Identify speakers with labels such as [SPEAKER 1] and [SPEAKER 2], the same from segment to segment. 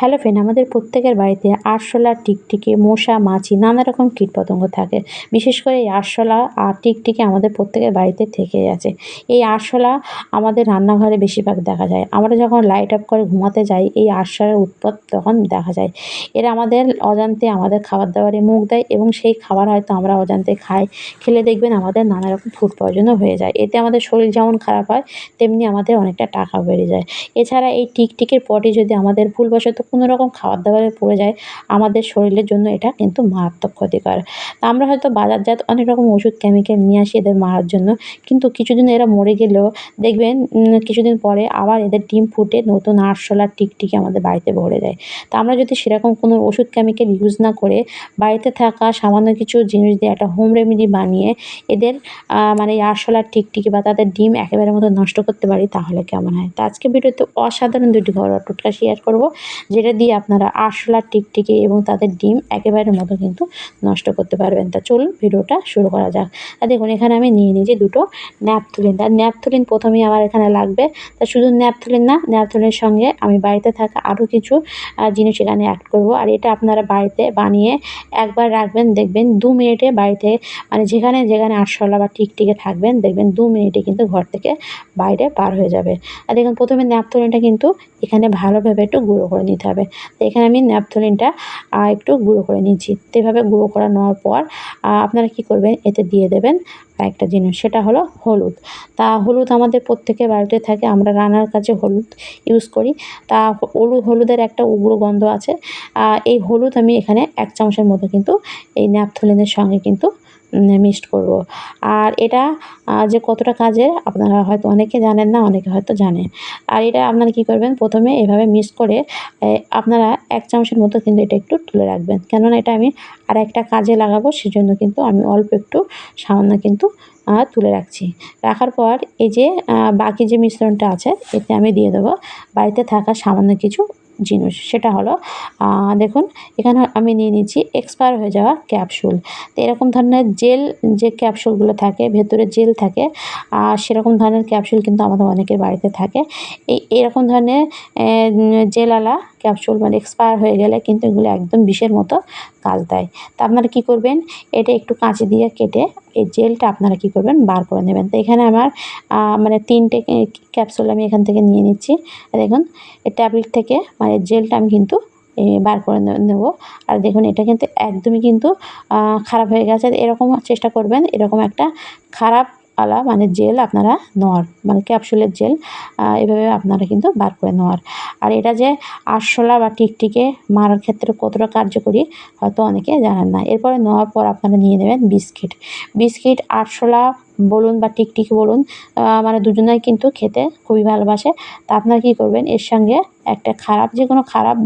[SPEAKER 1] Hello friend আমাদের প্রত্যেকের বাড়িতে আরশোলা, টিকটিকি, মশা, মাছি নানা রকম কীটপতঙ্গ থাকে। বিশেষ করে এই আরশোলা আর টিকটিকি আমাদের প্রত্যেকের বাড়িতে থেকে আছে এই আরশোলা আমাদের রান্নাঘরে বেশিরভাগ দেখা যায়। আমরা যখন লাইট অফ করে ঘুমাতে যাই, এই আরশোলার উৎপাত তখন দেখা যায়। এরা আমাদের অজান্তে আমাদের খাবার দাবারে মুখ দেয় এবং সেই খাবার হয়তো আমরা অজান্তে খাই। খেলে দেখবেন আমাদের নানা রকম ফুড পয়জনও হয়ে যায়। এতে আমাদের শরীর যেমন খারাপ হয়, তেমনি আমাদের অনেকটা টাকা বেড়ে যায়। এছাড়া এই টিকটিকির পটি যদি আমাদের ভুলবশত কোনো রকম খাবার দাবারে পড়ে যায়, আমাদের শরীরের জন্য এটা কিন্তু মারাত্মক ক্ষতিকর। তা আমরা হয়তো বাজারজাত অনেক রকম ওষুধ কেমিক্যাল নিয়ে আসি এদের মারার জন্য, কিন্তু কিছুদিন এরা মরে গেলেও দেখবেন কিছুদিন পরে আবার এদের ডিম ফুটে নতুন আরশোলা টিকটিকি আমাদের বাড়িতে ভরে দেয়। তা আমরা যদি সেরকম কোনো ওষুধ কেমিক্যাল ইউজ না করে বাড়িতে থাকা সামান্য কিছু জিনিস দিয়ে একটা হোম রেমেডি বানিয়ে এদের মানে এই আরশোলা টিকটিকি বা তাদের ডিম একেবারে মতো নষ্ট করতে পারি, তাহলে কেমন হয়? তা আজকে ভিডিওতে অসাধারণ দুটি ঘরোয়া টোটকা শেয়ার করব। যেটা দিয়ে আপনারা আরশোলা টিকটিকি এবং তাদের ডিম একেবারে মতো কিন্তু নষ্ট করতে পারবেন। তা চলুন ভিডিওটা শুরু করা যাক। আর দেখুন, এখানে আমি নিয়ে নিয়েছি দুটো ন্যাপথলিন। তার ন্যাপথলিন প্রথমেই আমার এখানে লাগবে। তা শুধু ন্যাপথলিন না, ন্যাপথলিনের সঙ্গে আমি বাড়িতে থাকা আরও কিছু জিনিস এখানে অ্যাড করব। আর এটা আপনারা বাড়িতে বানিয়ে একবার রাখবেন, দেখবেন দু মিনিটে বাড়িতে মানে যেখানে যেখানে আরশোলা বা টিকটিকে থাকবেন, দেখবেন দু মিনিটে কিন্তু ঘর থেকে বাইরে পার হয়ে যাবে। আর দেখুন, প্রথমে ন্যাপথলিনটা কিন্তু এখানে ভালোভাবে একটু গুঁড়ো করে নিতে হবে। তো এখানে আমি ন্যাপথলিনটা একটু গুঁড়ো করে নিচ্ছি। তো এভাবে গুঁড়ো করা নেওয়ার পর আপনারা কী করবেন? এতে দিয়ে দেবেন একটা জিনিস, সেটা হলো হলুদ। তা হলুদ আমাদের প্রত্যেকের বাড়িতে থাকে, আমরা রান্নার কাজে হলুদ ইউজ করি। তা হলুদ হলুদের একটা উগ্র গন্ধ আছে। এই হলুদ আমি এখানে এক চামচের মতো কিন্তু এই ন্যাপথলিনের সঙ্গে কিন্তু মিক্সড করব। আর এটা যে কতটা কাজের, আপনারা হয়তো অনেকে জানেন না, অনেকে হয়তো জানেন। আর এটা আপনারা কী করবেন? প্রথমে এভাবে মিক্স করে আপনারা এক চামচের মতো কিন্তু এটা একটু তুলে রাখবেন। কেননা এটা আমি আর একটা কাজে লাগাবো, সেজন্য কিন্তু আমি অল্প একটু সামান্য কিন্তু তুলে রাখছি। রাখার পর এই যে বাকি যে মিশ্রণটা আছে, এতে আমি দিয়ে দেবো। বাড়িতে থাকা সামান্য কিছু জিনিস, সেটা হলো দেখুন, এখানে আমি নিয়ে নিচ্ছি এক্সপায়ার হয়ে যাওয়া ক্যাপসুল তো এরকম ধরনের জেল যে ক্যাপসুলগুলো থাকে, ভেতরে জেল থাকে আর সেরকম ধরনের ক্যাপসুল কিন্তু আমাদের অনেকের বাড়িতে থাকে। এই, এরকম ধরনের জেলওয়ালা ক্যাপসুল মানে এক্সপায়ার হয়ে গেলে কিন্তু এগুলো একদম বিষের মতো কাজ দেয়। তা আপনারা কী করবেন, এটা একটু কাঁচি দিয়ে কেটে এই জেলটা আপনারা কী করবেন? বার করে নেবেন। তো এখানে আমার মানে তিনটে ক্যাপসুল আমি এখান থেকে নিয়ে নিচ্ছি। দেখুন, এই ট্যাবলেট থেকে মানে জেলটা আমি কিন্তু বার করে নেব। আর দেখুন, এটা কিন্তু একদমই কিন্তু খারাপ হয়ে গেছে। এরকম চেষ্টা করবেন, এরকম একটা খারাপ আলা মানে জেল আপনারা নেওয়ার মানে ক্যাপসুলের জেল এভাবে আপনারা কিন্তু বার করে নেওয়ার আর এটা যে আরশোলা বা টিকটিকে মারার ক্ষেত্রে কতটা কার্যকরী হয়তো অনেকে জানেন না। এরপরে নেওয়ার পর আপনারা নিয়ে নেবেন বিস্কিট। বিস্কিট, আরশোলা বলুন বা টিকটিকি বলুন মানে দুজনাই কিন্তু খেতে খুবই ভালোবাসে। তা আপনারা কী করবেন? এর সঙ্গে একটা খারাপ, যে কোনো খারাপ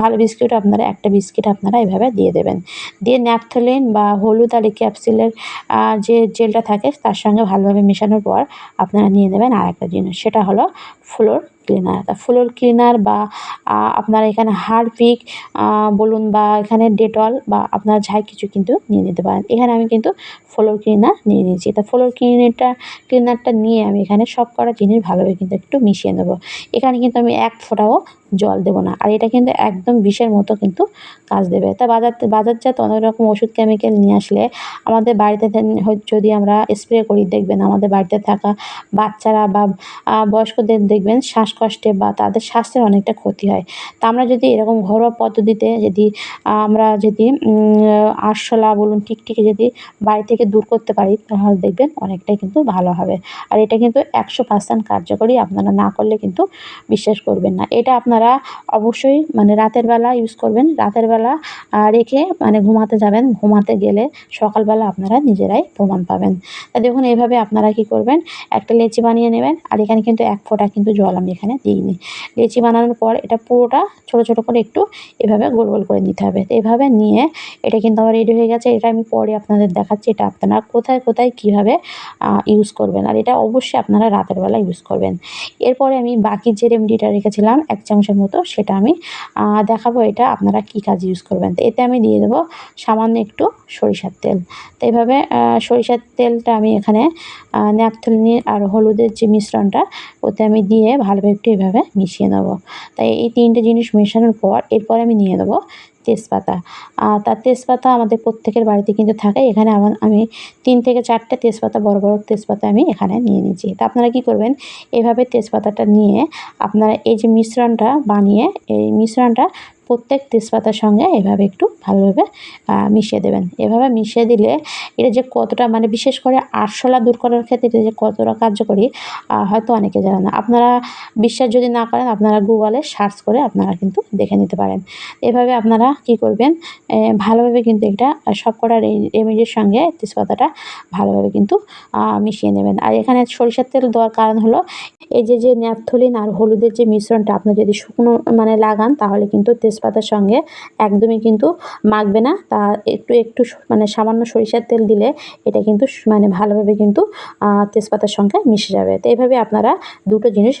[SPEAKER 1] ভালো বিস্কিট আপনারা, একটা বিস্কিট আপনারা এভাবে দিয়ে দেবেন। দিয়ে ন্যাপথলিন বা হলুদ আর ক্যাপসিলের যে জেলটা থাকে, তার সঙ্গে ভালোভাবে মেশানোর পর আপনারা নিয়ে নেবেন আর একটা জিনিস। সেটা হলো ফ্লোর ক্লিনার তা ফ্লোর ক্লিনার বা আপনার এখানে হারপিক বলুন বা এখানে ডেটল বা আপনার যাই কিছু কিন্তু নিয়ে নিতে পারেন। এখানে আমি কিন্তু ফ্লোর ক্লিনার নিয়ে নিয়েছি। তা ফ্লোর ক্লিনারটা ক্লিনারটা নিয়ে আমি এখানে সব কটা জিনিস ভালোভাবে কিন্তু একটু মিশিয়ে নেব। এখানে কিন্তু আমি এক ফোঁটাও জল দেবো না। আর এটা কিন্তু একদম বিষের মতো কিন্তু কাজ দেবে। তা বাজার, বাজারজাত অনেক রকম ওষুধ কেমিক্যাল নিয়ে আসলে আমাদের বাড়িতে যদি আমরা স্প্রে করি, দেখবেন আমাদের বাড়িতে থাকা বাচ্চারা বা বয়স্কদের দেখবেন শ্বাসকষ্টে বা তাদের স্বাস্থ্যের অনেকটা ক্ষতি হয়। তা আমরা যদি এরকম ঘরোয়া পদ্ধতিতে যদি আমরা যদি আরশোলা বলুন, টিকটিকি যদি বাড়ি থেকে দূর করতে পারি, তাহলে দেখবেন অনেকটাই কিন্তু ভালো হবে। আর এটা কিন্তু একশো পার্সেন্ট কার্যকরী আপনারা না করলে কিন্তু বিশ্বাস করবেন না। এটা আপনারা অবশ্যই মানে রাতের বেলা ইউজ করবেন। রাতের বেলা রেখে মানে ঘুমাতে যাবেন। ঘুমাতে গেলে সকালবেলা আপনারা নিজেরাই প্রমাণ পাবেন। তা দেখুন এইভাবে আপনারা কি করবেন? একটা লেচি বানিয়ে নেবেন। আর এখানে কিন্তু এক ফোঁটা কিন্তু জল আমি এখানে দিইনি লেচি বানানোর পর এটা পুরোটা ছোট ছোট করে একটু এভাবে গোল গোল করে নিতে হবে। এভাবে নিয়ে এটা কিন্তু আমার রেডি হয়ে গেছে। এটা আমি পরে আপনাদের দেখাচ্ছি এটা আপনারা কোথায় কোথায়, কীভাবে ইউজ করবেন। আর এটা অবশ্যই আপনারা রাতের বেলা ইউজ করবেন। এরপরে আমি বাকি যে রেমেডিটা রেখেছিলাম এক চামচের মতো, সেটা আমি দেখাবো এটা আপনারা কী কাজ ইউজ করবেন। তো এতে আমি দিয়ে দেবো সামান্য একটু সরিষার তেল। তো এইভাবে সরিষার তেলটা আমি এখানে ন্যাপথলিন আর হলুদের যে মিশ্রণটা, ওতে আমি দিয়ে ভালোভাবে একটু এভাবে মিশিয়ে নেব। তাই এই তিনটে জিনিস মেশানোর পর এরপর আমি নিয়ে নেব তেজপাতা। তার তেজপাতা আমাদের প্রত্যেকের বাড়িতে কিন্তু থাকে। এখানে আমার, আমি তিন থেকে চারটে তেজপাতা, বড় বড় তেজপাতা আমি এখানে নিয়ে নিয়েছি। তা আপনারা কী করবেন? এভাবে তেজপাতাটা নিয়ে আপনারা এই যে মিশ্রণটা বানিয়ে, এই মিশ্রণটা প্রত্যেক তেজপাতার সঙ্গে এভাবে একটু ভালোভাবে মিশিয়ে দেবেন। এভাবে মিশিয়ে দিলে এটা যে কতটা মানে বিশেষ করে আরশোলা দূর করার ক্ষেত্রে এটা যে কতটা কার্যকরী হয়তো অনেকে জানে না। আপনারা বিশ্বাস যদি না করেন, আপনারা গুগলে সার্চ করে আপনারা কিন্তু দেখে নিতে পারেন। এভাবে আপনারা কি করবেন ভালোভাবে কিন্তু এটা সবকটা রেমেডির সঙ্গে তেজপাতাটা ভালোভাবে কিন্তু মিশিয়ে নেবেন। আর এখানে সরিষার তেল দেওয়ার কারণ হলো, এই যে যে ন্যাপথলিন আর হলুদের যে মিশ্রণটা, আপনি যদি শুকনো মানে লাগান, তাহলে কিন্তু তেজপাতার সঙ্গে একদমই কিন্তু মাখবে না। তা একটু একটু মানে সামান্য সরিষার তেল দিলে এটা কিন্তু মানে ভালোভাবে কিন্তু তেজপাতার সঙ্গে মিশে যাবে। তো এইভাবে আপনারা দুটো জিনিস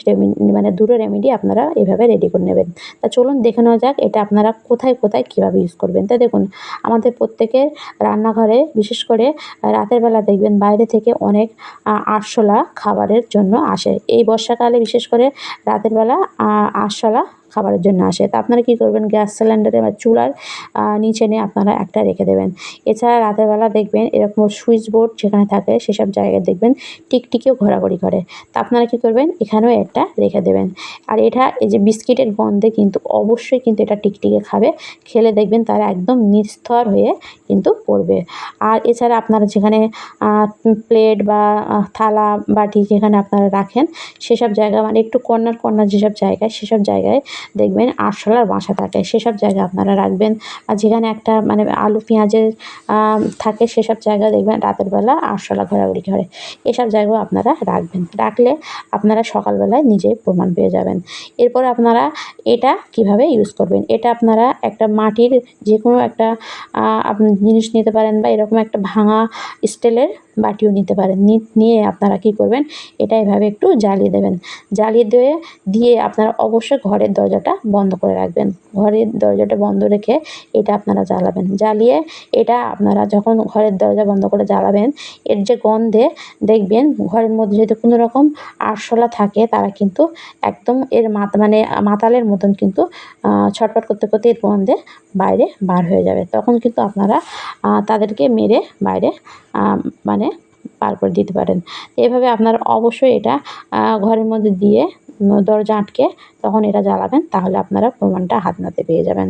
[SPEAKER 1] মানে দুটো রেমেডি আপনারা এভাবে রেডি করে নেবেন। তা চলুন দেখে নেওয়া যাক এটা আপনারা কোথায় কোথায় কীভাবে ইউজ করবেন। তা দেখুন, আমাদের প্রত্যেকের রান্নাঘরে বিশেষ করে রাতের বেলা দেখবেন বাইরে থেকে অনেক আরশোলা খাবারের জন্য আসে। এই বর্ষাকালে বিশেষ করে রাতের বেলা আরশোলা খাবারের জন্য আসে। তা আপনারা কী করবেন? গ্যাস সিলিন্ডারে বা চুলার নিচে নিয়ে আপনারা একটা রেখে দেবেন। এছাড়া রাতের বেলা দেখবেন এরকম সুইচ বোর্ড যেখানে থাকে সেসব জায়গায় দেখবেন টিকটিকিও ঘোরাঘুরি করে। তা আপনারা কী করবেন? এখানেও একটা রেখে দেবেন। আর এটা এই যে বিস্কিটের গন্ধে কিন্তু অবশ্যই কিন্তু এটা টিকটিকে খাবে। খেলে দেখবেন তারা একদম নিস্তর হয়ে কিন্তু পড়বে। আর এছাড়া আপনারা যেখানে প্লেট বা থালা, বাটি যেখানে আপনারা রাখেন, সেসব জায়গা মানে একটু কর্নার কর্নার যেসব জায়গায়, সেসব জায়গায় দেখবেন আরশোলার বাসা থাকে। সেসব জায়গা আপনারা রাখবেন। আর যেখানে একটা মানে আলু, পেঁয়াজের থাকে সেসব জায়গা দেখবেন রাতের বেলা আরশোলা ঘোরাঘুরি করে। এসব জায়গাও আপনারা রাখবেন। রাখলে আপনারা সকালবেলায় নিজেই প্রমাণ পেয়ে যাবেন। এরপর আপনারা এটা কীভাবে ইউজ করবেন? এটা আপনারা একটা মাটির যে কোনো একটা জিনিস নিতে পারেন বা এরকম একটা ভাঙা স্টিলের বাটিও নিতে পারেন। নিয়ে আপনারা কি করবেন, এটা এভাবে একটু জ্বালিয়ে দেবেন। জ্বালিয়ে দিয়ে দিয়ে আপনারা অবশ্যই ঘরের দরজাটা বন্ধ করে রাখবেন। ঘরের দরজাটা বন্ধ রেখে এটা আপনারা জ্বালাবেন। জ্বালিয়ে এটা আপনারা যখন ঘরের দরজা বন্ধ করে জ্বালাবেন, এর যে গন্ধে দেখবেন ঘরের মধ্যে যদি কোনো রকম আরশোলা থাকে, তারা কিন্তু একদম এর মাত মানে মাতালের মতন কিন্তু ছটফট করতে করতে এর গন্ধে বাইরে বার হয়ে যাবে। তখন কিন্তু আপনারা তাদেরকে মেরে বাইরে মানে পার করে দিতে পারেন। এভাবে আপনারা অবশ্যই এটা ঘরের মধ্যে দিয়ে দরজা আটকে তখন এটা জ্বালাবেন, তাহলে আপনারা প্রমাণটা হাত নাতে পেয়ে যাবেন।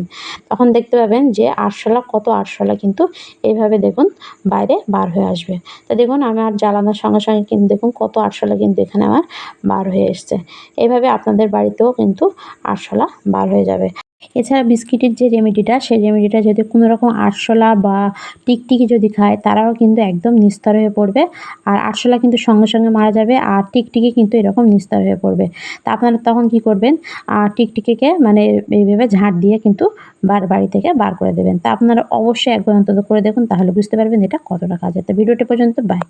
[SPEAKER 1] তখন দেখতে পাবেন যে আরশোলা, কত আরশোলা কিন্তু এইভাবে দেখুন বাইরে বার হয়ে আসবে। তো দেখুন আমার জ্বালানোর সঙ্গে সঙ্গে কিন্তু দেখুন কত আরশোলা কিন্তু এখানে আমার বার হয়ে এসছে। এইভাবে আপনাদের বাড়িতেও কিন্তু আরশোলা বার হয়ে যাবে। এছাড়া বিস্কিটের যে রেমেডিটা, সেই রেমেডিটা যদি কোনো রকম আরশোলা বা টিকটিকি যদি খায়, তারাও কিন্তু একদম নিস্তার হয়ে পড়বে। আর আরশোলা কিন্তু সঙ্গে সঙ্গে মারা যাবে, আর টিকটিকি কিন্তু এরকম নিস্তার হয়ে পড়বে। তা আপনারা তখন কি করবেন? আর টিকটিকিকে মানে এইভাবে ঝাঁট দিয়ে কিন্তু বার, বাড়ি থেকে বার করে দেবেন। তা আপনারা অবশ্যই একবার অন্তত করে দেখুন, তাহলে বুঝতে পারবেন এটা কতটা কাজে। তো ভিডিওটি পর্যন্ত, বাই।